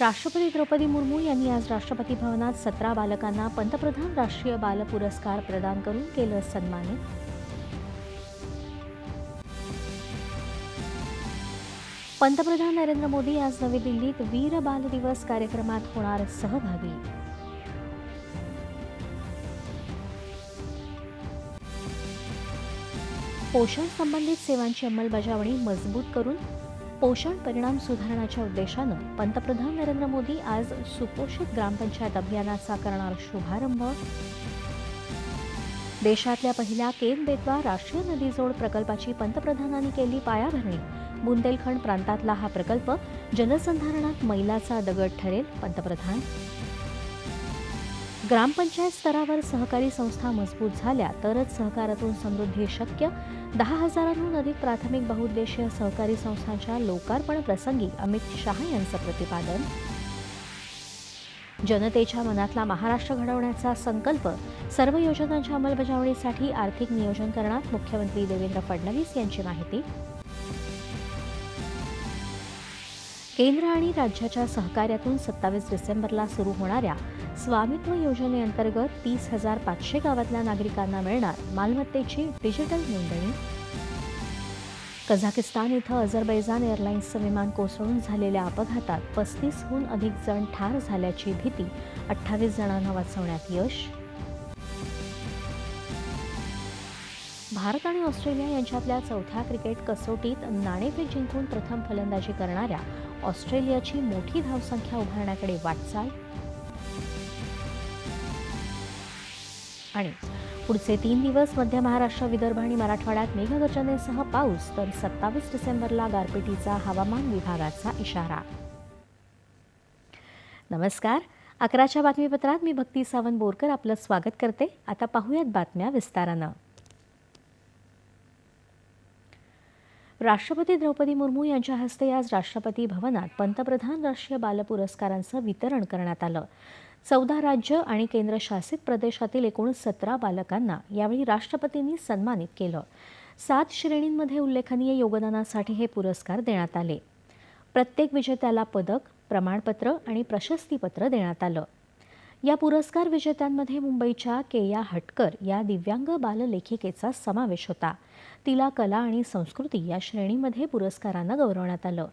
राष्ट्रपती द्रौपदी मुर्मू यांनी आज राष्ट्रपती भवनात सतरा बालकांना पंतप्रधान राष्ट्रीय बाल पुरस्कार प्रदान करून केलं सन्मानित. पंतप्रधान नरेंद्र मोदी आज नवी दिल्लीत वीर बाल दिवस कार्यक्रमात होणार सहभागी. पोषण संबंधित सेवांची अंमलबजावणी मजबूत करून पोषण परिणाम सुधारण्याच्या उद्देशानं पंतप्रधान नरेंद्र मोदी आज सुपोषित ग्रामपंचायत अभियानाचा करणार शुभारंभ. देशातल्या पहिल्या केन बेतवा राष्ट्रीय नदीजोड प्रकल्पाची पंतप्रधानांनी केली पायाभरणी. बुंदेलखंड प्रांतातला हा प्रकल्प जलसंधारणात मैलाचा दगड ठरेल पंतप्रधान ग्रामपंचायत स्तरावर सहकारी संस्था मजबूत झाल्या तरच सहकारातून समृद्धी शक्य. दहा हजारांहून अधिक प्राथमिक बहुउद्देशीय सहकारी संस्थांच्या लोकार्पण प्रसंगी अमित शहा यांचं प्रतिपादन. जनतेच्या मनातला महाराष्ट्र घडवण्याचा संकल्प सर्व योजनांच्या अंमलबजावणीसाठी आर्थिक नियोजन करणार मुख्यमंत्री देवेंद्र फडणवीस यांची माहिती. केंद्र आणि राज्याच्या सहकार्यातून सत्तावीस डिसेंबरला सुरू होणाऱ्या स्वामित्व योजनेअंतर्गत तीस हजार पाचशे गावातल्या नागरिकांना मिळणार मालमत्तेची डिजिटल नोंदणी. कझाकिस्तान इथं अझरबैजान एअरलाइन्सचं विमान कोसळून झालेल्या अपघातात पस्तीसहून अधिक जण ठार झाल्याची भीती अठ्ठावीस जणांना वाचवण्यात यश. भारत आणि ऑस्ट्रेलिया यांच्यातल्या चौथ्या क्रिकेट कसोटीत नाणेफेक जिंकून प्रथम फलंदाजी करणाऱ्या ऑस्ट्रेलियाची मोठी धावसंख्या उभारण्याकडे वाटचाल. आणि पुढचे तीन दिवस मध्य महाराष्ट्र विदर्भ आणि मराठवाड्यात मेघगर्जनेसह पाऊस तर सत्तावीस डिसेंबरला गारपिटीचा हवामान विभागाचा इशारा. नमस्कार. अकराच्या बातमीपत्रात मी भक्ती सावंत बोरकर आपलं स्वागत करते. आता पाहूयात बातम्या विस्तारानं. राष्ट्रपती द्रौपदी मुर्मू यांच्या हस्ते आज राष्ट्रपती भवनात पंतप्रधान राष्ट्रीय बाल पुरस्कारांचं वितरण करण्यात आलं. चौदा राज्य आणि केंद्रशासित प्रदेशातील एकूण सतरा बालकांना यावेळी राष्ट्रपतींनी सन्मानित केलं. सात श्रेणींमध्ये उल्लेखनीय योगदानासाठी हे पुरस्कार देण्यात आले. प्रत्येक विजेत्याला पदक प्रमाणपत्र आणि प्रशस्तीपत्र देण्यात आलं. या पुरस्कार विजेत्यांमध्ये मुंबईच्या केया हटकर या दिव्यांग बाललेखिकेचा समावेश होता. तिला कला आणि संस्कृती या श्रेणीमध्ये पुरस्कारानं गौरवण्यात आलं.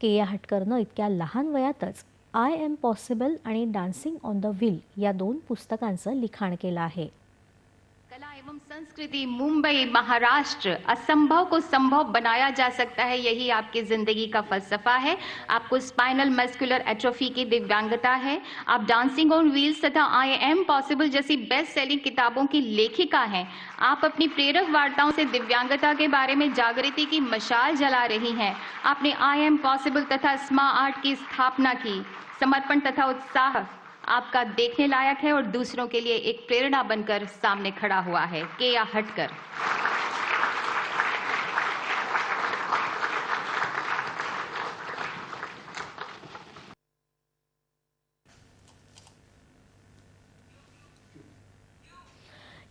केया हटकरनं इतक्या लहान वयातच आय एम पॉसिबल आणि डान्सिंग ऑन द व्हील या दोन पुस्तकांचं लिखाण केलं आहे. कला एवं संस्कृति मुंबई, महाराष्ट्र असंभव को संभव बनाया जा सकता है। यही आपकी ज़िंदगी का फलसफा है। आपको स्पाइनल मस्कुलर एट्रोफी की दिव्यांगता है। आप डांसिंग ऑन व्हील्स तथा आई एम पॉसिबल जैसी बेस्ट सेलिंग किताबों की लेखिका हैं। आप अपनी प्रेरक वार्ताओं से दिव्यांगता के बारे में जागृति की मशाल जला रही हैं। आपने आई एम पॉसिबल तथा स्मा आर्ट की स्थापना की। समर्पण तथा उत्साह आपका देखने लायक है और दूसरों के लिए एक प्रेरणा बनकर सामने खड़ा हुआ है। केया हटकर।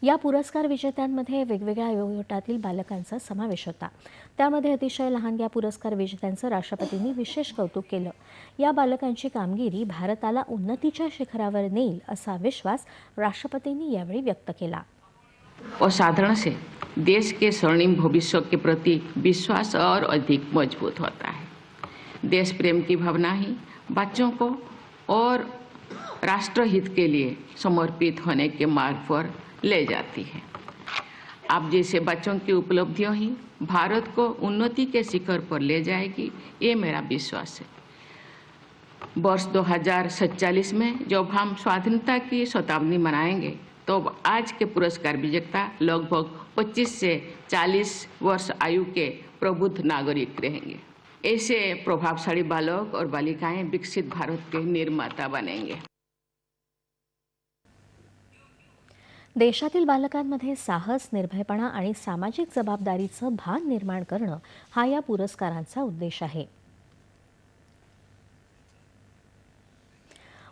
या पुरस्कार विजेत्यांमध्ये वेगवेगळ्या वयोगटातील बालकांचा समावेश होता. त्यामध्ये अतिशय लहान या पुरस्कार विजेत्यांचं राष्ट्रपतींनी विशेष कौतुक केलं. या बालकांची कामगिरी भारताला उन्नतीच्या शिखरावर नेईल असा विश्वास राष्ट्रपतींनी यावेळी व्यक्त केला. असाधारण से देश के स्वर्णिम भविष्य के प्रति विश्वास और अधिक मजबूत होता है। देश प्रेम की भावना ही बच्चों को और राष्ट्रहित के लिए समर्पित होने के मार्ग पर ले जाती है। आप जैसे बच्चों की उपलब्धियों ही, भारत को उन्नति के शिखर पर ले जाएगी, ये मेरा विश्वास है। वर्ष 2047 में जब हम स्वाधीनता की शताब्दी मनाएँगे तो आज के पुरस्कार विजेता लगभग 25 से 40 वर्ष आयु के प्रबुद्ध नागरिक रहेंगे। ऐसे प्रभावशाली बालक और बालिकाएँ विकसित भारत के निर्माता बनेंगे। देशातील बालकांमध्ये साहस निर्भयपणा आणि सामाजिक जबाबदारीचं भान निर्माण करणं हा या पुरस्कारांचा उद्देश आहे.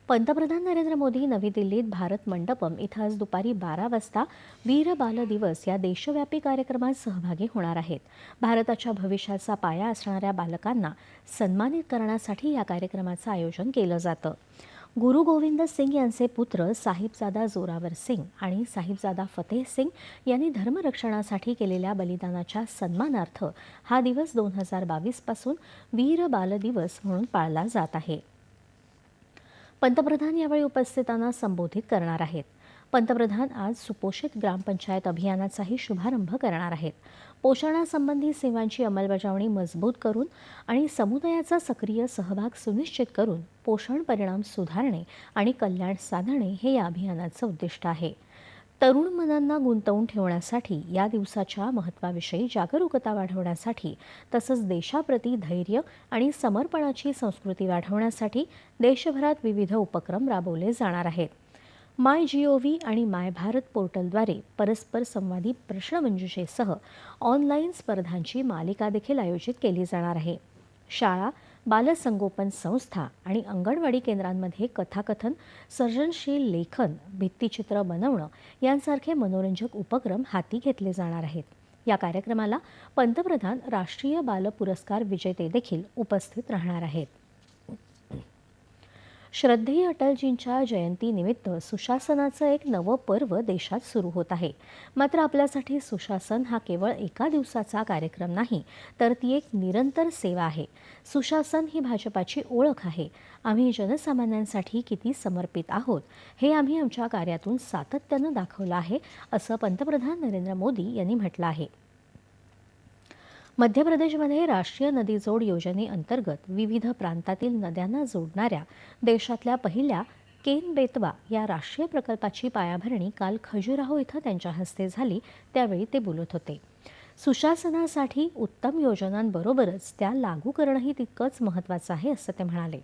पंतप्रधान नरेंद्र मोदी नवी दिल्लीत भारत मंडपम इथं आज दुपारी बारा वाजता वीर बाल दिवस या देशव्यापी कार्यक्रमात सहभागी होणार आहेत. भारताच्या भविष्याचा पाया असणाऱ्या बालकांना सन्मानित करण्यासाठी या कार्यक्रमाचं आयोजन केलं जातं. गुरु गोविंद सिंग यांचे पुत्र साहिबजादा जोरावर सिंग आणि साहिबजादा फतेह सिंग यांनी धर्मरक्षणासाठी केलेल्या बलिदानाच्या सन्मानार्थ हा दिवस दोन हजार बावीसपासून वीर बाल दिवस म्हणून पाळला जात आहे. पंतप्रधान यावेळी उपस्थितांना संबोधित करणार आहेत. पंतप्रधान आज सुपोषित ग्रामपंचायत अभियानाचाही शुभारंभ करणार आहेत. पोषणासंबंधी सेवांची अंमलबजावणी मजबूत करून आणि समुदायाचा सक्रिय सहभाग सुनिश्चित करून पोषण परिणाम सुधारणे आणि कल्याण साधणे हे या अभियानाचं उद्दिष्ट आहे. तरुण मनांना गुंतवून ठेवण्यासाठी या दिवसाच्या महत्त्वाविषयी जागरूकता वाढवण्यासाठी तसंच देशाप्रती धैर्य आणि समर्पणाची संस्कृती वाढवण्यासाठी देशभरात विविध उपक्रम राबवले जाणार आहेत. माय जी ओ व्ही आणि माय भारत पोर्टलद्वारे परस्पर संवादी प्रश्नमंजुषेसह ऑनलाईन स्पर्धांची मालिका देखील आयोजित केली जाणार आहे. शाळा बालसंगोपन संस्था आणि अंगणवाडी केंद्रांमध्ये कथाकथन सर्जनशील लेखन भित्तिचित्र बनवणं यांसारखे मनोरंजक उपक्रम हाती घेतले जाणार आहेत. या कार्यक्रमाला पंतप्रधान राष्ट्रीय बाल पुरस्कार विजेते देखील उपस्थित राहणार आहेत. श्रद्धेय अटलजींच्या जयंतीनिमित्त सुशासनाचं एक नवं पर्व देशात सुरू होत आहे. मात्र आपल्यासाठी सुशासन हा केवळ एका दिवसाचा कार्यक्रम नाही तर ती एक निरंतर सेवा आहे. सुशासन ही भाजपाची ओळख आहे. आम्ही जनसामान्यांसाठी किती समर्पित आहोत हे आम्ही आमच्या कार्यातून सातत्यानं दाखवलं आहे असं पंतप्रधान नरेंद्र मोदी यांनी म्हटलं आहे. मध्य प्रदेशमध्ये राष्ट्रीय नदी जोड योजनेअंतर्गत विविध प्रांतातील नद्यांना जोडणाऱ्या देशातल्या पहिल्या केन बेतवा या राष्ट्रीय प्रकल्पाची पायाभरणी काल खजुराहो इथं त्यांच्या हस्ते झाली. त्यावेळी ते बोलत होते. सुशासनासाठी उत्तम योजनांबरोबरच त्या लागू करणंही तितकंच महत्त्वाचं आहे असं ते म्हणाले.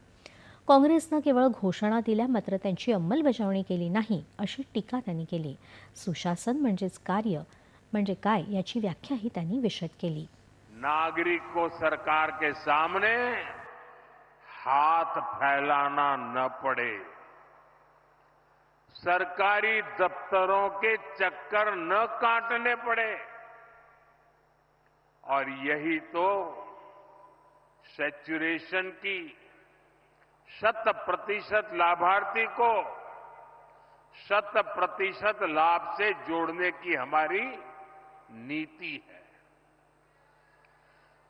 काँग्रेसनं केवळ घोषणा दिल्या मात्र त्यांची अंमलबजावणी केली नाही अशी टीका त्यांनी केली. सुशासन म्हणजेच कार्य म्हणजे काय याची व्याख्याही त्यांनी विशद केली. नागरिक को सरकार के सामने हाथ फैलाना न पड़े। सरकारी दफ्तरों के चक्कर न काटने पड़े। और यही तो सेचुरेशन की शत प्रतिशत लाभार्थी को शत प्रतिशत लाभ से जोड़ने की हमारी नीति है।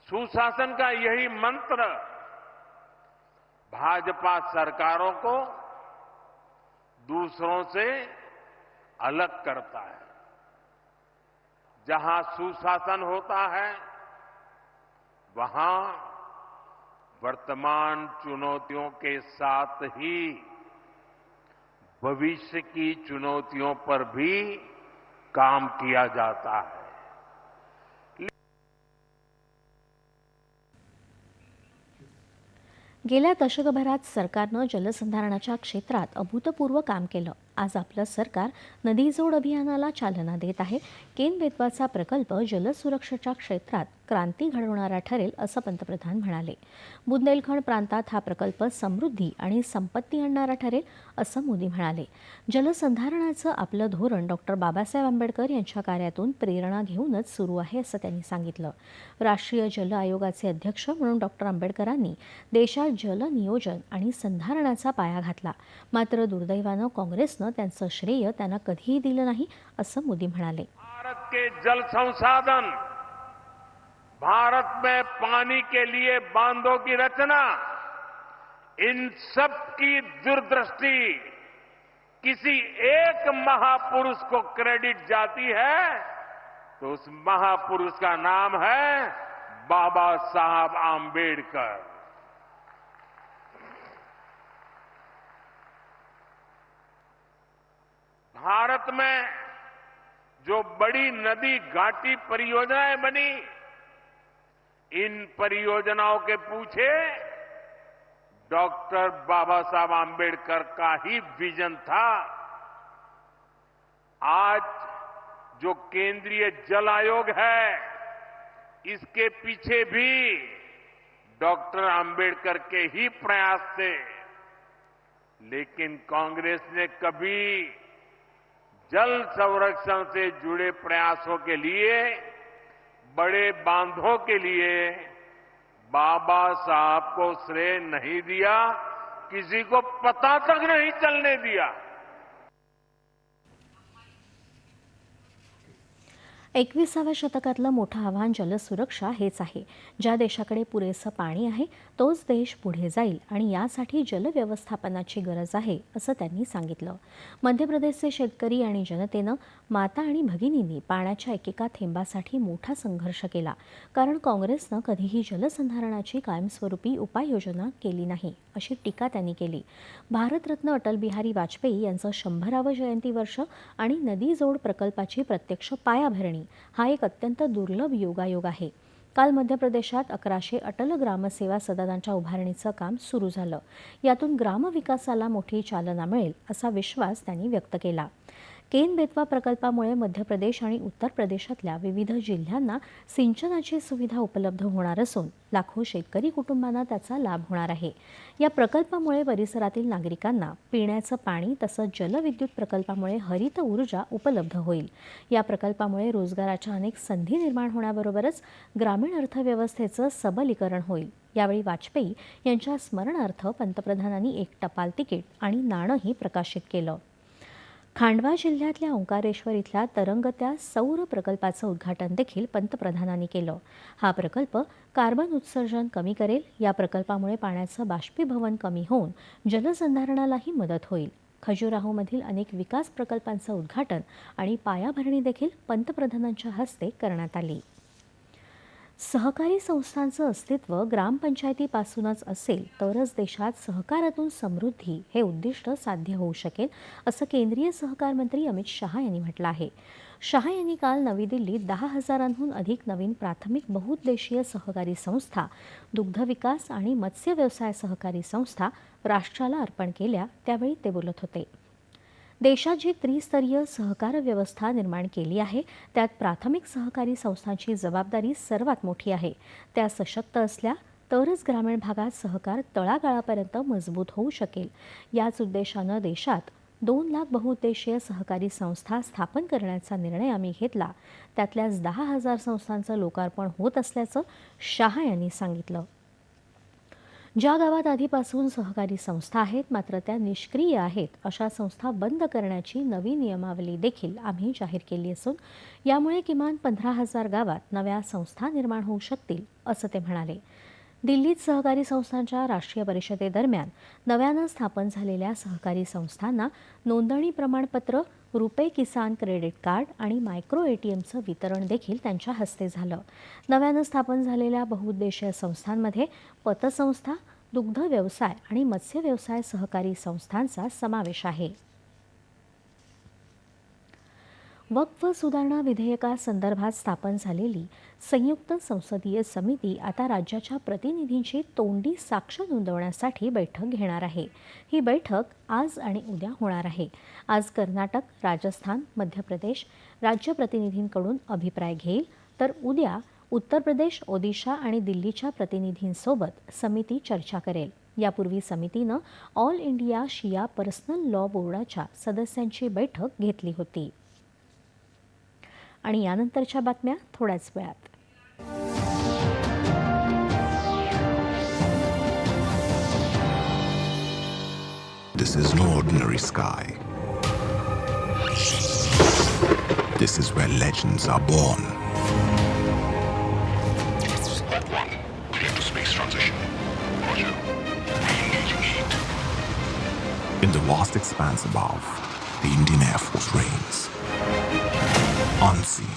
सुशासन का यही मंत्र भाजपा सरकारों को दूसरों से अलग करता है। जहाँ सुशासन होता है, वहाँ वर्तमान चुनौतियों के साथ ही भविष्य की चुनौतियों पर भी काम किया जाता है। गेल्या दशकभरात सरकारनं जलसंधारणाच्या क्षेत्रात अभूतपूर्व काम केलं. आज आपलं सरकार नदीजोड अभियानाला चालना देत आहे. केन बेतवाचा प्रकल्प जलसुरक्षेच्या क्षेत्रात क्रांती घडवणारा ठरेल असं पंतप्रधान म्हणाले. बुंदेलखंड प्रांतात हा प्रकल्प समृद्धी आणि संपत्ती आणणारा ठरेल असं मोदी म्हणाले. जलसंधारणाचं आपलं धोरण डॉक्टर बाबासाहेब आंबेडकर यांच्या कार्यातून प्रेरणा घेऊनच सुरू आहे असं त्यांनी सांगितलं. राष्ट्रीय जल आयोगाचे अध्यक्ष म्हणून डॉक्टर आंबेडकरांनी देशात जल नियोजन आणि संधारणाचा पाया घातला. मात्र दुर्दैवानं काँग्रेसनं त्यांचं श्रेय त्यांना कधीही दिलं नाही असं मोदी म्हणाले. भारत के जल संसाधन भारत में पानी के लिए बांधों की रचना, इन सब की दूरदृष्टि, किसी एक महापुरुष को क्रेडिट जाती है तो उस महापुरुष का नाम है बाबा साहब आम्बेडकर भारत में जो बड़ी नदी घाटी परियोजनाएँ बनी इन परियोजनाओं के पूछे, डॉक्टर बाबा साहब आम्बेडकर का ही विजन था। आज जो केंद्रीय जल आयोग है, इसके पीछे भी डॉक्टर आंबेडकर के ही प्रयास थे। लेकिन कांग्रेस ने कभी जल संरक्षण से जुड़े प्रयासों के लिए बड़े बांधों के लिए बाबा साहब को श्रेय नहीं दिया किसी को पता तक नहीं चलने दिया। एकविसाव्या शतकातलं मोठं आव्हान जलसुरक्षा हेच आहे. ज्या देशाकडे पुरेसं पाणी आहे तोच देश पुढे जाईल आणि यासाठी जलव्यवस्थापनाची गरज आहे असं त्यांनी सांगितलं. मध्य प्रदेशचे शेतकरी आणि जनतेनं माता आणि भगिनींनी पाण्याच्या एकेका थेंबासाठी मोठा संघर्ष केला कारण काँग्रेसनं कधीही जलसंधारणाची कायमस्वरूपी उपाययोजना केली नाही अशी टीका त्यांनी केली. भारतरत्न अटल बिहारी वाजपेयी यांचं शंभरावं जयंती वर्ष आणि नदी जोड प्रकल्पाची प्रत्यक्ष पायाभरणी हा एक अत्यंत दुर्लभ योगायोग आहे. काल मध्य प्रदेशात अकराशे अटल ग्रामसेवा सदनांच्या उभारणीचं काम सुरू झालं. यातून ग्रामविकासाला मोठी चालना मिळेल असा विश्वास त्यांनी व्यक्त केला. केन बेतवा प्रकल्पामुळे मध्य प्रदेश आणि उत्तर प्रदेशातल्या विविध जिल्ह्यांना सिंचनाची सुविधा उपलब्ध होणार असून लाखो शेतकरी कुटुंबांना त्याचा लाभ होणार आहे. या प्रकल्पामुळे परिसरातील नागरिकांना पिण्याचं पाणी तसंच जलविद्युत प्रकल्पामुळे हरित ऊर्जा उपलब्ध होईल. या प्रकल्पामुळे रोजगाराच्या अनेक संधी निर्माण होण्याबरोबरच ग्रामीण अर्थव्यवस्थेचं सबलीकरण होईल. यावेळी वाजपेयी यांच्या स्मरणार्थ पंतप्रधानांनी एक टपाल तिकीट आणि नाणंही प्रकाशित केलं. खांडवा जिल्ह्यातल्या ओंकारेश्वर इथल्या तरंगत्या सौर प्रकल्पाचं उद्घाटन देखील पंतप्रधानांनी केलं. हा प्रकल्प कार्बन उत्सर्जन कमी करेल. या प्रकल्पामुळे पाण्याचं बाष्पीभवन कमी होऊन जलसंधारणालाही मदत होईल. खजुराहोमधील अनेक विकास प्रकल्पांचं उद्घाटन आणि पायाभरणी देखील पंतप्रधानांच्या हस्ते करण्यात आली. सहकारी संस्थांचं अस्तित्व ग्रामपंचायतीपासूनच असेल तरच देशात सहकारातून समृद्धी हे उद्दिष्ट साध्य होऊ शकेल असं केंद्रीय सहकार मंत्री अमित शहा यांनी म्हटलं आहे. शहा यांनी काल नवी दिल्लीत दहा हजारांहून अधिक नवीन प्राथमिक बहुउद्देशीय सहकारी संस्था दुग्ध विकास आणि मत्स्य व्यवसाय सहकारी संस्था राष्ट्राला अर्पण केल्या त्यावेळी ते बोलत होते. देशात जी त्रिस्तरीय सहकार व्यवस्था निर्माण केली आहे. त्यात प्राथमिक सहकारी संस्थांची जबाबदारी सर्वात मोठी आहे. त्या सशक्त असल्या तरच ग्रामीण भागात सहकार तळागाळापर्यंत मजबूत होऊ शकेल. याच उद्देशानं देशात दोन लाख बहुउद्देशीय सहकारी संस्था स्थापन करण्याचा निर्णय आम्ही घेतला. त्यातल्याच दहा हजार संस्थांचं लोकार्पण होत असल्याचं शहा यांनी सांगितलं. ज्या गावात आधीपासून सहकारी संस्था आहेत मात्र त्या निष्क्रिय आहेत अशा संस्था बंद करण्याची नवी नियमावली देखील आम्ही जाहीर केली असून यामुळे किमान पंधरा हजार गावात नव्या संस्था निर्माण होऊ शकतील असं ते म्हणाले. दिल्लीत सहकारी संस्थांच्या राष्ट्रीय परिषदेदरम्यान नव्यानं स्थापन झालेल्या सहकारी संस्थांना नोंदणी प्रमाणपत्र रुपे किसान क्रेडिट कार्ड आणि मायक्रो एटीएमचं वितरण देखील त्यांच्या हस्ते झालं. नव्यानं स्थापन झालेल्या बहुउद्देशीय संस्थांमध्ये पतसंस्था दुग्ध व्यवसाय आणि मत्स्य व्यवसाय सहकारी संस्थांचा समावेश आहे. वक्फ सुधारणा विधेयकासंदर्भात स्थापन झालेली संयुक्त संसदीय समिती आता राज्याच्या प्रतिनिधींची तोंडी साक्ष नोंदवण्यासाठी बैठक घेणार आहे. ही बैठक आज आणि उद्या होणार आहे. आज कर्नाटक राजस्थान मध्य प्रदेश राज्य प्रतिनिधींकडून अभिप्राय घेईल. तर उद्या उत्तर प्रदेश ओदिशा आणि दिल्लीच्या प्रतिनिधींसोबत समिती चर्चा करेल. यापूर्वी समितीनं All India Shia Personal Law बोर्डाच्या सदस्यांची बैठक घेतली होती. आणि यानंतरच्या बातम्या थोड्याच वेळात This is no ordinary sky. This is where legends are born. Clear to space transition. Roger. Re-engaging heat. In the vast expanse above, the Indian Air Force reigns. Unseen,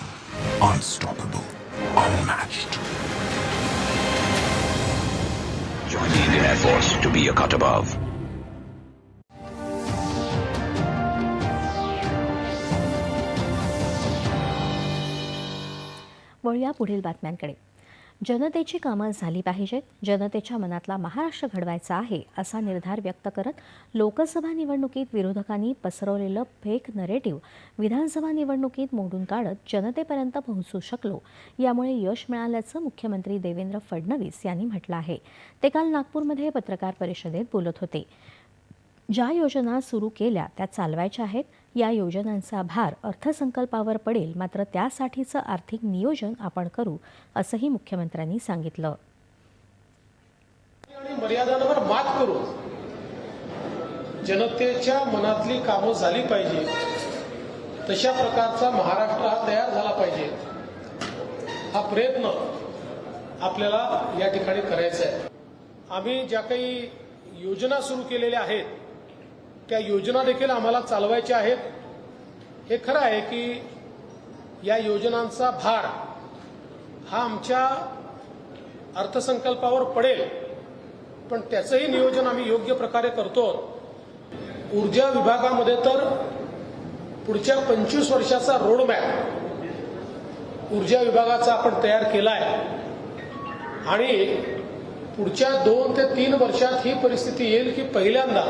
unstoppable, unmatched. Join the Indian Air Force to be a cut above. वळूया पुढील बातम्यांकडे जनतेची कामं झाली पाहिजेत. जनतेच्या मनातला महाराष्ट्र घडवायचा आहे असा निर्धार व्यक्त करत लोकसभा निवडणुकीत विरोधकांनी पसरवलेलं फेक नरेटिव्ह विधानसभा निवडणुकीत मोडून काढत जनतेपर्यंत पोहोचू शकलो यामुळे यश मिळाल्याचं मुख्यमंत्री देवेंद्र फडणवीस यांनी म्हटलं आहे. ते काल नागपूरमध्ये पत्रकार परिषदेत बोलत होते. ज्या योजना सुरू केल्या त्या चालवायच्या आहेत. या योजनांचा भार अर्थसंकल्पावर पडेल मात्र त्यासाठीचं आर्थिक नियोजन आपण करू असंही मुख्यमंत्र्यांनी सांगितलं. आणि मर्यादांवर मात करून जनतेच्या मनातली कामं झाली पाहिजे. तशा प्रकारचा महाराष्ट्र हा तयार झाला पाहिजे. हा प्रयत्न आपल्याला या ठिकाणी करायचा आहे. आम्ही ज्या काही योजना सुरू केलेल्या आहेत त्या योजना देखील आम्हाला चालवायच्या आहेत. हे खरं आहे की या योजनांचा भार हा आमच्या अर्थसंकल्पावर पडेल पण त्याचंही नियोजन आम्ही योग्य प्रकारे करतो. ऊर्जा विभागामध्ये तर पुढच्या पंचवीस वर्षाचा रोडमॅप ऊर्जा विभागाचा आपण तयार केला आहे आणि पुढच्या दोन ते तीन वर्षात ही परिस्थिती येईल की पहिल्यांदा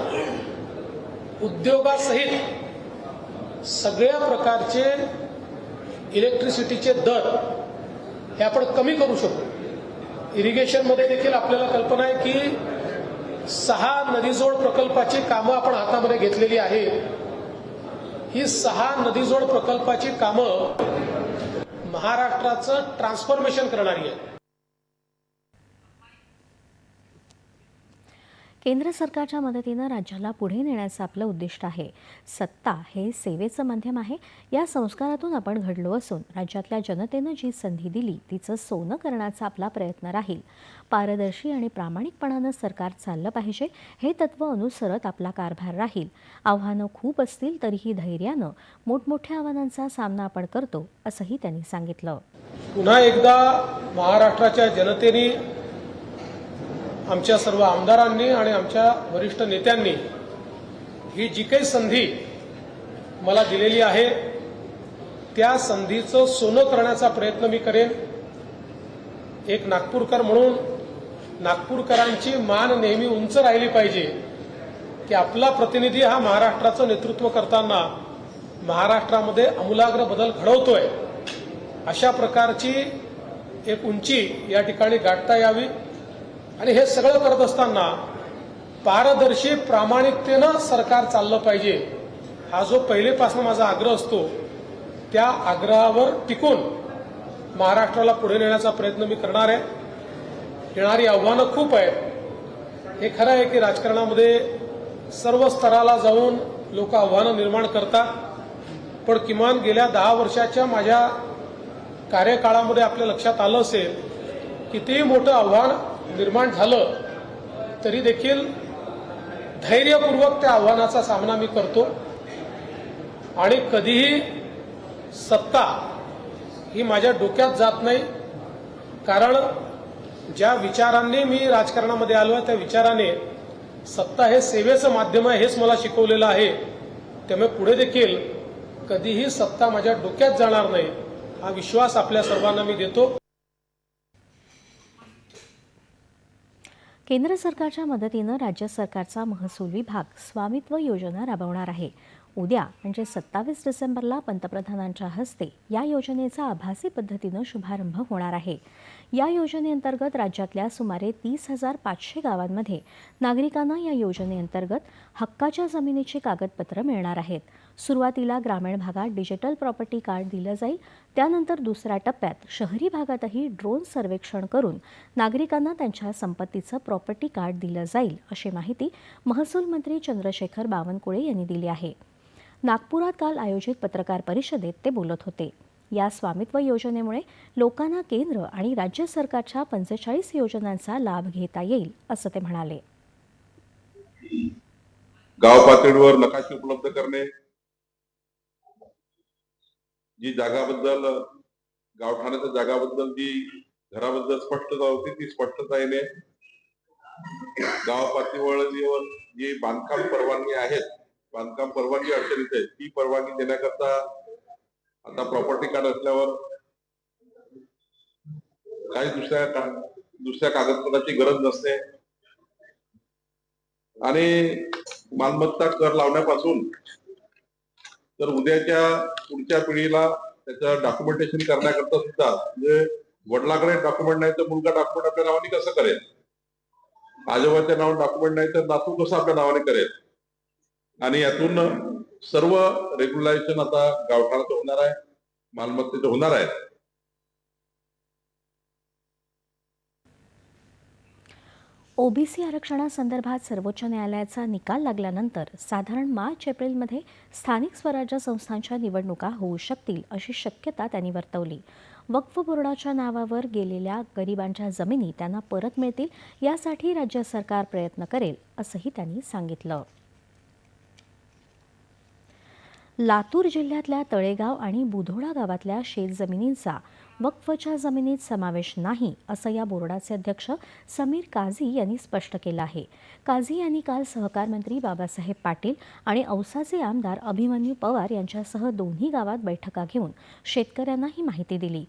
उद्योगासहित सगळ्या प्रकारचे इलेक्ट्रिसिटीचे दर हे आपण कमी करू शकतो इरिगेशनमध्ये देखील आपल्याला कल्पना आहे की सहा नदीजोड प्रकल्पाची कामं आपण हातामध्ये घेतलेली आहे. ही सहा नदीजोड प्रकल्पाची कामं महाराष्ट्राचं ट्रान्सफॉर्मेशन करणारी आहे केंद्र सरकारच्या मदतीनं राज्याला पुढे नेण्याचं आपलं उद्दिष्ट आहे. सत्ता हे सेवेचं माध्यम आहे. या संस्कारातून आपण घडलो असून राज्यातल्या जनतेनं जी संधी दिली तिचं सोनं करण्याचा आपला प्रयत्न राहील. पारदर्शी आणि प्रामाणिकपणानं सरकार चाललं पाहिजे हे तत्व अनुसरत आपला कारभार राहील. आव्हानं खूप असतील तरीही धैर्यानं मोठमोठ्या आव्हानांचा सामना आपण करतो असंही त्यांनी सांगितलं. पुन्हा एकदा महाराष्ट्राच्या जनतेने आमच्या सर्व आमदारांनी आणि आमच्या वरिष्ठ नेत्यांनी ही जी काही संधी मला दिलेली आहे त्या संधीचं सोनं करण्याचा प्रयत्न मी करेन. एक नागपूरकर म्हणून नागपूरकरांची मान नेहमी उंच राहिली पाहिजे की आपला प्रतिनिधी हा महाराष्ट्राचं नेतृत्व करताना महाराष्ट्रामध्ये आमूलाग्र बदल घडवतोय. अशा प्रकारची एक उंची या ठिकाणी गाठता यावी. आणि हे सगळं करत असताना पारदर्शी प्रामाणिकतेनं सरकार चाललं पाहिजे. हा जो पहिलेपासून माझा आग्रह असतो त्या आग्रहावर टिकून महाराष्ट्राला पुढे नेण्याचा प्रयत्न मी करणार आहे. येणारी आव्हानं खूप आहेत. हे खरं आहे की राजकारणामध्ये सर्व स्तराला जाऊन लोक आव्हानं निर्माण करतात. पण किमान गेल्या दहा वर्षाच्या माझ्या कार्यकाळामध्ये आपल्या लक्षात आलं असेल कितीही मोठं आव्हान निर्माण झालं तरी देखील धैर्यपूर्वक त्या आव्हानाचा सामना मी करतो. आणि कधीही सत्ता ही माझ्या डोक्यात जात नाही. कारण ज्या विचारांनी मी राजकारणामध्ये आलो आहे त्या विचाराने सत्ता हे सेवेचं माध्यम आहे हेच मला शिकवलेलं आहे. त्यामुळे पुढे देखील कधीही सत्ता माझ्या डोक्यात जाणार नाही हा विश्वास आपल्या सर्वांना मी देतो. केंद्र सरकारच्या मदतीनं राज्य सरकारचा महसूल विभाग स्वामित्व योजना राबवणार आहे. उद्या म्हणजे सत्तावीस डिसेंबरला पंतप्रधानांच्या हस्ते या योजनेचा आभासी पद्धतीनं शुभारंभ होणार आहे. या योजनेअंतर्गत राज्यातल्या सुमारे तीस हजार पाचशे गावांमध्ये नागरिकांना या योजनेअंतर्गत हक्काच्या जमिनीची कागदपत्रं मिळणार आहेत. सुरुवातीला ग्रामीण भागात डिजिटल प्रॉपर्टी कार्ड दिलं जाईल. त्यानंतर दुसऱ्या टप्प्यात शहरी भागातही ड्रोन सर्वेक्षण करून नागरिकांना त्यांच्या संपत्तीचं प्रॉपर्टी कार्ड दिलं जाईल अशी माहिती महसूल मंत्री चंद्रशेखर बावनकुळे यांनी दिली आहे. नागपुरात काल आयोजित पत्रकार परिषदेत ते बोलत होते. या स्वामित्व योजनेमुळे लोकांना केंद्र आणि राज्य सरकारच्या पंचेचाळीस योजनांचा लाभ घेता येईल असं ते म्हणाले. गाव पातळीवर नकाशे उपलब्ध करणे जी जागाबद्दल गावठाण्याच्या जागाबद्दल जी घराबद्दल स्पष्टता होती ती स्पष्टता येणे गाव पातळीवर जी बांधकाम परवानगी आहेत बांधकाम परवानगी अडचणीत आहे ती परवानगी देण्याकरता आता प्रॉपर्टी कार्ड असल्यावर काही दुसऱ्या का- दुसऱ्या कागदपत्राची गरज नसते. आणि मालमत्ता कर लावण्यापासून तर उद्याच्या पुढच्या पिढीला त्याचं डॉक्युमेंटेशन करण्याकरता सुद्धा म्हणजे वडिलाकडे डॉक्युमेंट नाही तर मुलगा डॉक्युमेंट आपल्या नावाने कसं करेल? आजोबाच्या नावाने डॉक्युमेंट नाही तर नातू कसं आपल्या नावाने करेल? आणि यातून सर्व रेग्युलायझेशन आता गावठाणाचं होणार आहे मालमत्तेचं होणार आहे ओबीसी आरक्षणासंदर्भात सर्वोच्च न्यायालयाचा निकाल लागल्यानंतर साधारण मार्च एप्रिलमध्ये स्थानिक स्वराज्य संस्थांच्या निवडणुका होऊ शकतील अशी शक्यता त्यांनी वर्तवली. वक्फ बोर्डाच्या नावावर गेलेल्या गरिबांच्या जमिनी त्यांना परत मिळतील यासाठी राज्य सरकार प्रयत्न करेल असंही त्यांनी सांगितलं. लातूर जिल्ह्यातल्या तळेगाव आणि बुधोडा गावातल्या शेतजमिनींचा वक्फच्या जमिनीत समावेश नाही असं या बोर्डाचे अध्यक्ष समीर काझी यांनी स्पष्ट केलं आहे. काझी यांनी काल सहकार मंत्री बाबासाहेब पाटील आणि औसाचे आमदार अभिमन्यू पवार यांच्यासह दोन्ही गावात बैठका घेऊन शेतकऱ्यांना ही माहिती दिली.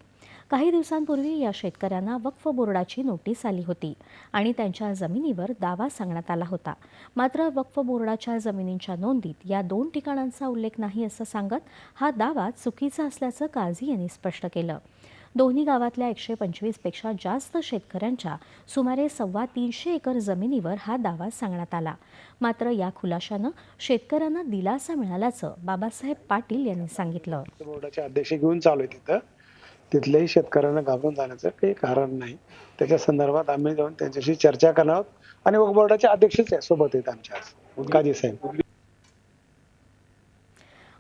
काही दिवसांपूर्वी या शेतकऱ्यांना वक्फ बोर्डाची नोटीस आली होती आणि त्यांच्या जमिनीवर दावा सांगण्यात आला होता. मात्र वक्फ बोर्डाच्या जमिनींच्या नोंदीत या दोन ठिकाणांचा उल्लेख नाही असं सांगत हा दावा चुकीचा असल्याचं काझी यांनी स्पष्ट केलं. दोन्ही गावातल्या एकशे पंचवीसपेक्षा जास्त शेतकऱ्यांच्या सुमारे सव्वा तीनशे एकर जमिनीवर हा दावा सांगण्यात आला. मात्र या खुलाशानं शेतकऱ्यांना दिलासा मिळाल्याचं बाबासाहेब पाटील यांनी सांगितलं. बोर्डाचे अध्यक्ष घेऊन चालू आहे तिथं. तिथल्याही शेतकऱ्यांना घाबरून जाण्याचं काही कारण नाही. त्याच्या संदर्भात आम्ही जाऊन त्यांच्याशी चर्चा करणार आहोत. आणि वक्फ बोर्डाचे अध्यक्षच आहे सोबत आहेत आमच्या काजी साहेब.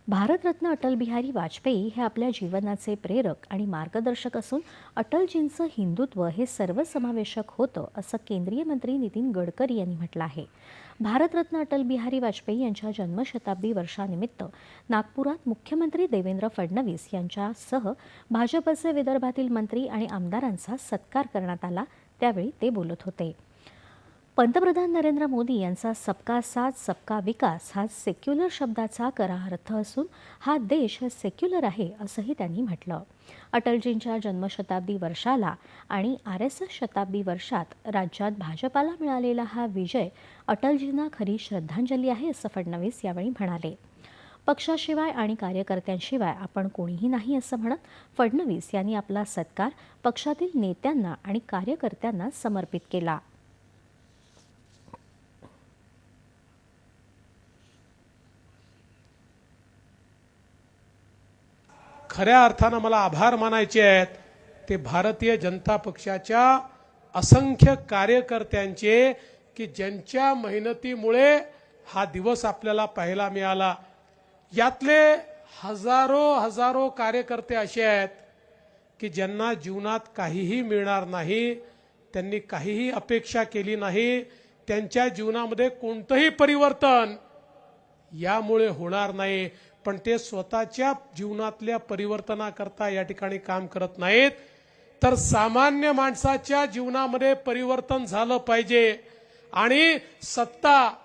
भारतरत्न अटल बिहारी वाजपेयी हे आपल्या जीवनाचे प्रेरक आणि मार्गदर्शक असून अटलजींचं हिंदुत्व हे सर्वसमावेशक होतं असं केंद्रीय मंत्री नितीन गडकरी यांनी म्हटलं आहे. भारतरत्न अटल बिहारी वाजपेयी यांच्या जन्मशताब्दी वर्षानिमित्त नागपुरात मुख्यमंत्री देवेंद्र फडणवीस यांच्यासह भाजपचे विदर्भातील मंत्री आणि आमदारांचा सत्कार करण्यात आला त्यावेळी ते बोलत होते. पंतप्रधान नरेंद्र मोदी यांचा सबका साथ सबका विकास हा सेक्युलर शब्दाचा करा अर्थ असून हा देश सेक्युलर आहे असंही त्यांनी म्हटलं. अटलजींच्या जन्मशताब्दी वर्षाला आणि आर एस एस शताब्दी वर्षात राज्यात भाजपाला मिळालेला हा विजय अटलजींना खरी श्रद्धांजली आहे असं फडणवीस यावेळी म्हणाले. पक्षाशिवाय आणि कार्यकर्त्यांशिवाय आपण कोणीही नाही असं म्हणत फडणवीस यांनी आपला सत्कार पक्षातील नेत्यांना आणि कार्यकर्त्यांना समर्पित केला. खऱ्या अर्थानं मला आभार मानायचे आहेत ते भारतीय जनता पक्षाच्या असंख्य कार्यकर्त्यांचे की ज्यांच्या मेहनतीमुळे हा दिवस आपल्याला पाहायला मिळाला. यातले हजारो हजारो कार्यकर्ते असे आहेत की ज्यांना जीवनात काहीही मिळणार नाही त्यांनी काहीही अपेक्षा केली नाही त्यांच्या जीवनामध्ये कोणतंही परिवर्तन यामुळे होणार नाही. पण ते स्वतःच्या जीवनातल्या परिवर्तनाकरता या ठिकाणी काम करत नाहीत. तर सामान्य माणसाच्या जीवनामध्ये परिवर्तन झालं पाहिजे. आणि सत्ता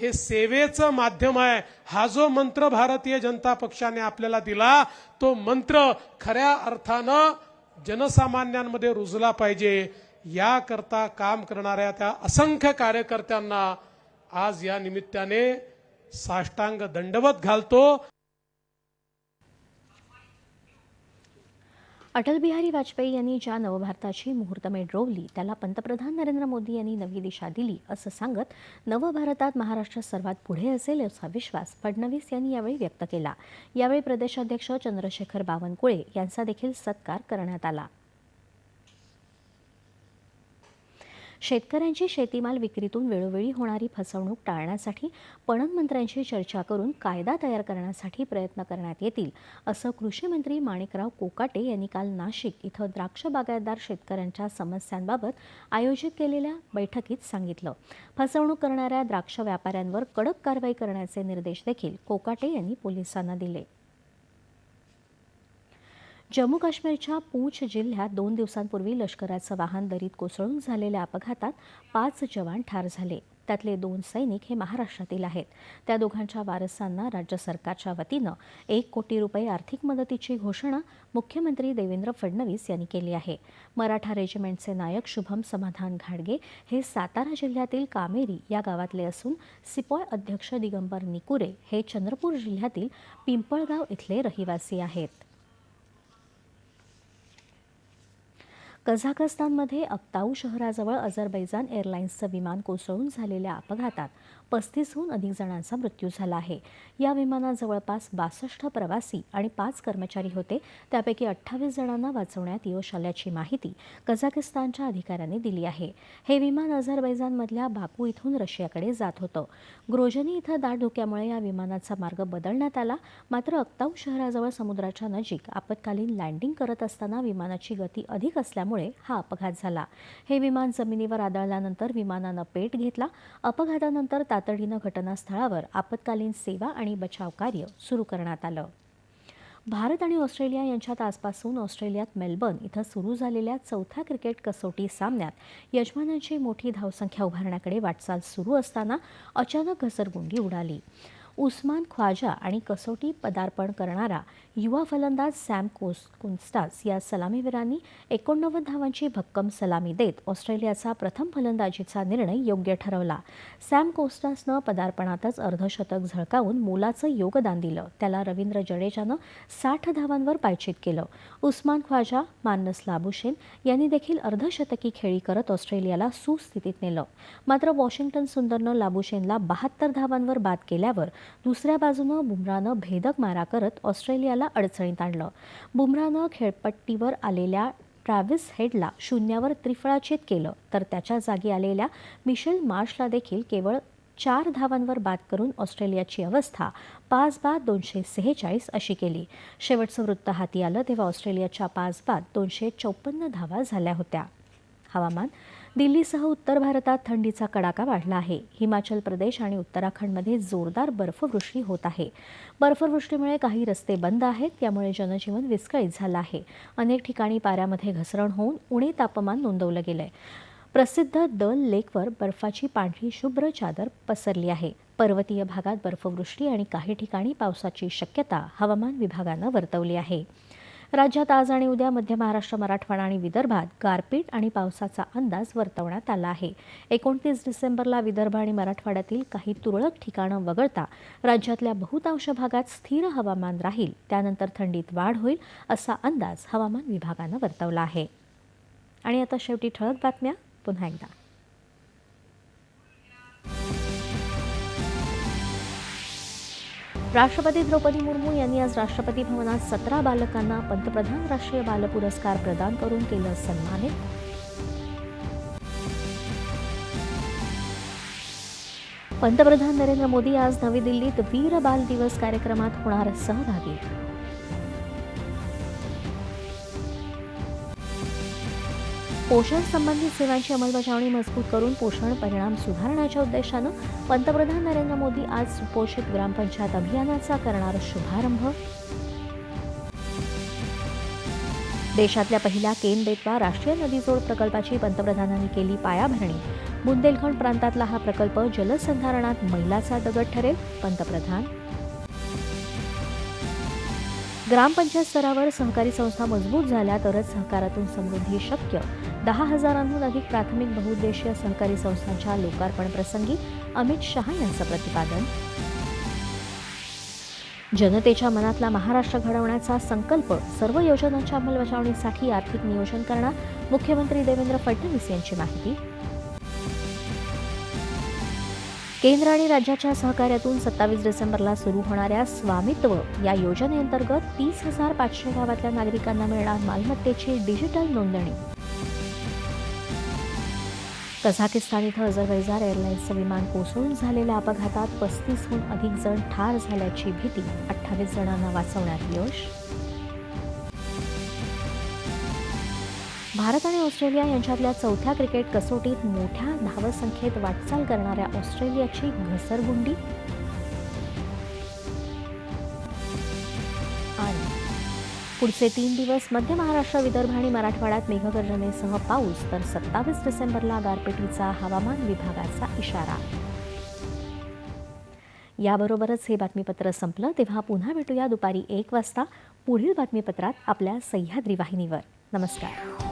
हे सेवेचं माध्यम आहे. हा जो मंत्र भारतीय जनता पक्षाने आपल्याला दिला तो मंत्र खऱ्या अर्थानं जनसामान्यांमध्ये रुजला पाहिजे. याकरता काम करणाऱ्या त्या असंख्य कार्यकर्त्यांना आज या निमित्ताने साष्टांग दंडवत घालतो. अटल बिहारी वाजपेयी यांनी ज्या नवभारताची मुहूर्तमेढ रोवली त्याला पंतप्रधान नरेंद्र मोदी यांनी नवी दिशा दिली असं सांगत नवभारतात महाराष्ट्र सर्वात पुढे असेल असा विश्वास फडणवीस यांनी यावेळी व्यक्त केला. यावेळी प्रदेशाध्यक्ष चंद्रशेखर बावनकुळे यांचा देखील सत्कार करण्यात आला. शेतकऱ्यांची शेतीमाल विक्रीतून वेळोवेळी होणारी फसवणूक टाळण्यासाठी पणन मंत्र्यांशी चर्चा करून कायदा तयार करण्यासाठी प्रयत्न करण्यात येतील असं कृषी मंत्री माणिकराव कोकाटे यांनी काल नाशिक इथं द्राक्ष बागायतदार शेतकऱ्यांच्या समस्यांबाबत आयोजित केलेल्या बैठकीत सांगितलं. फसवणूक करणाऱ्या द्राक्ष व्यापाऱ्यांवर कडक कारवाई करण्याचे निर्देश देखील कोकाटे यांनी पोलिसांना दिले. जम्मू काश्मीरच्या पूंछ जिल्ह्यात दोन दिवसांपूर्वी लष्कराचं वाहन दरीत कोसळून झालेल्या अपघातात पाच जवान ठार झाले. त्यातले दोन सैनिक हे महाराष्ट्रातील आहेत. त्या दोघांच्या वारसांना राज्य सरकारच्या वतीनं एक कोटी रुपये आर्थिक मदतीची घोषणा मुख्यमंत्री देवेंद्र फडणवीस यांनी केली आहे. मराठा रेजिमेंटचे नायक शुभम समाधान घाडगे हे सातारा जिल्ह्यातील कामेरी या गावातले असून सिपॉय अध्यक्ष दिगंबर निकुरे हे चंद्रपूर जिल्ह्यातील पिंपळगाव इथले रहिवासी आहेत. कझाकस्तानमध्ये अक्ताऊ शहराजवळ अझरबैजान एअरलाइन्सचं विमान कोसळून झालेल्या अपघातात पस्तीसहून अधिक जणांचा मृत्यू झाला आहे. या विमानात जवळपास बासष्ट प्रवासी आणि पाच कर्मचारी होते. त्यापैकी अठ्ठावीस जणांना वाचवण्यात यश आल्याची माहिती कझाकिस्तानच्या अधिकाऱ्यांनी दिली आहे. हे विमान अझरबैजानमधल्या बाकू इथून रशियाकडे जात होतं. ग्रोजनी इथं दाट धोक्यामुळे या विमानाचा मार्ग बदलण्यात आला. मात्र अक्ताऊ शहराजवळ समुद्राच्या नजीक आपत्कालीन लँडिंग करत असताना विमानाची गती अधिक असल्यामुळे हा अपघात झाला. हे विमान जमिनीवर आदळल्यानंतर विमानानं पेट घेतला. अपघातानंतर तातडीनं घटनास्थळावर आपत्कालीन सेवा आणि बचाव कार्य सुरू करण्यात आलं. भारत आणि ऑस्ट्रेलिया यांच्यात आजपासून ऑस्ट्रेलियात मेलबर्न इथं सुरू झालेल्या चौथ्या क्रिकेट कसोटी सामन्यात यजमानांची मोठी धावसंख्या उभारण्याकडे वाटचाल सुरू असताना अचानक घसरगुंडी उडाली. उस्मान ख्वाजा आणि कसोटी पदार्पण करणारा युवा फलंदाज सॅम कोस कुन्स्टास या सलामीवीरांनी एकोणनव्वद धावांची भक्कम सलामी देत ऑस्ट्रेलियाचा प्रथम फलंदाजीचा निर्णय योग्य ठरवला. सॅम कोस्टासनं पदार्पणातच अर्धशतक झळकावून मोलाचं योगदान दिलं. त्याला रवींद्र जडेजानं साठ धावांवर पायचित केलं. उस्मान ख्वाजा मान्नस लाबुशेन यांनी देखील अर्धशतकी खेळी करत ऑस्ट्रेलियाला सुस्थितीत नेलं. मात्र वॉशिंग्टन सुंदरनं लाबुशेनला बहात्तर धावांवर बाद केल्यावर दुसऱ्या बाजूनं बुमरानं भेदक मारा करत ऑस्ट्रेलियाला संघाला अडचणीत आणलं. बुमरानं खेळपट्टीवर आलेल्या ट्रॅव्हिस हेडला शून्यावर त्रिफळाचेत केलं तर त्याच्या जागी आलेल्या मिशेल मार्शला देखील केवळ चार धावांवर बाद करून ऑस्ट्रेलियाची अवस्था पाच बाद दोनशे सेहेचाळीस अशी केली. शेवटचं वृत्त हाती आलं तेव्हा ऑस्ट्रेलियाच्या पाच बाद दोनशे चौपन्न धावा झाल्या होत्या. हवामान दिल्लीसह उत्तर भारतात थंडीचा कडाका वाढला आहे. हिमाचल प्रदेश आणि उत्तराखंडमध्ये जोरदार बर्फवृष्टी होत आहे. बर्फवृष्टीमुळे काही रस्ते बंद आहेत त्यामुळे जनजीवन विस्कळीत झालं आहे. अनेक ठिकाणी पाऱ्यामध्ये घसरण होऊन उणे तापमान नोंदवलं गेलंय. प्रसिद्ध दल लेकवर बर्फाची पांढरी शुभ्र चादर पसरली आहे. पर्वतीय भागात बर्फवृष्टी आणि काही ठिकाणी पावसाची शक्यता हवामान विभागानं वर्तवली आहे. राज्यात आज आणि उद्या मध्य महाराष्ट्र मराठवाडा आणि विदर्भात गारपीट आणि पावसाचा अंदाज वर्तवण्यात आला आहे. एकोणतीस डिसेंबरला विदर्भ आणि मराठवाड्यातील काही तुरळक ठिकाणं वगळता राज्यातल्या बहुतांश भागात स्थिर हवामान राहील. त्यानंतर थंडीत वाढ होईल असा अंदाज हवामान विभागानं वर्तवला आहे. आणि आता शेवटी ठळक बातम्या. पुन्हा एकदा. राष्ट्रपती द्रौपदी मुर्मू यांनी आज राष्ट्रपती भवनात सतरा बालकांना पंतप्रधान राष्ट्रीय बाल पुरस्कार प्रदान करून केलं सन्मानित. पंतप्रधान नरेंद्र मोदी आज नवी दिल्लीत वीर बाल दिवस कार्यक्रमात होणार सहभागी. पोषण संबंधित सेवांची अंमलबजावणी मजबूत करून पोषण परिणाम सुधारण्याच्या उद्देशानं पंतप्रधान नरेंद्र मोदी आज सुपोषित ग्रामपंचायत अभियानाचा करणार शुभारंभ. देशातल्या पहिल्या केन बेतवा राष्ट्रीय नदीजोड प्रकल्पाची पंतप्रधानांनी केली पायाभरणी. बुंदेलखंड प्रांतातला हा प्रकल्प जलसंधारणात मैलाचा दगड ठरेल पंतप्रधान ग्रामपंचायत स्तरावर सहकारी संस्था मजबूत झाल्या तरच सहकारातून समृद्धी शक्य. दहा हजारांहून अधिक प्राथमिक बहुउद्देशीय सहकारी संस्थांच्या लोकार्पण प्रसंगी अमित शहा यांचं प्रतिपादन. जनतेच्या मनातला महाराष्ट्र घडवण्याचा संकल्प सर्व योजनांच्या अंमलबजावणीसाठी आर्थिक नियोजन करणार मुख्यमंत्री देवेंद्र फडणवीस यांची माहिती. केंद्र आणि राज्याच्या सहकार्यातून सत्तावीस डिसेंबरला सुरू होणाऱ्या स्वामित्व या योजनेअंतर्गत तीस हजार पाचशे गावातल्या नागरिकांना मिळणार मालमत्तेची डिजिटल नोंदणी. कझाकिस्तान इथं अझरबैजार एअरलाईन्सचं विमान कोसळून झालेल्या अपघातात पस्तीसहून अधिक जण ठार झाल्याची भीती. अठ्ठावीस जणांना वाचवण्यात यश भारत आणि ऑस्ट्रेलिया यांच्यातल्या चौथ्या क्रिकेट कसोटीत मोठ्या धावसंख्येत वाटचाल करणाऱ्या ऑस्ट्रेलियाची घसरगुंडी. आणि पुढचे तीन दिवस मध्य महाराष्ट्र विदर्भ आणि मराठवाड्यात मेघगर्जनेसह पाऊस तर सत्तावीस डिसेंबरला गारपिटीचा हवामान विभागाचा इशारा. याबरोबरच हे बातमीपत्र संपलं तेव्हा पुन्हा भेटूया दुपारी एक वाजता. पुढील बातमीपत्रात आपल्या सह्याद्री वाहिनीवर. नमस्कार.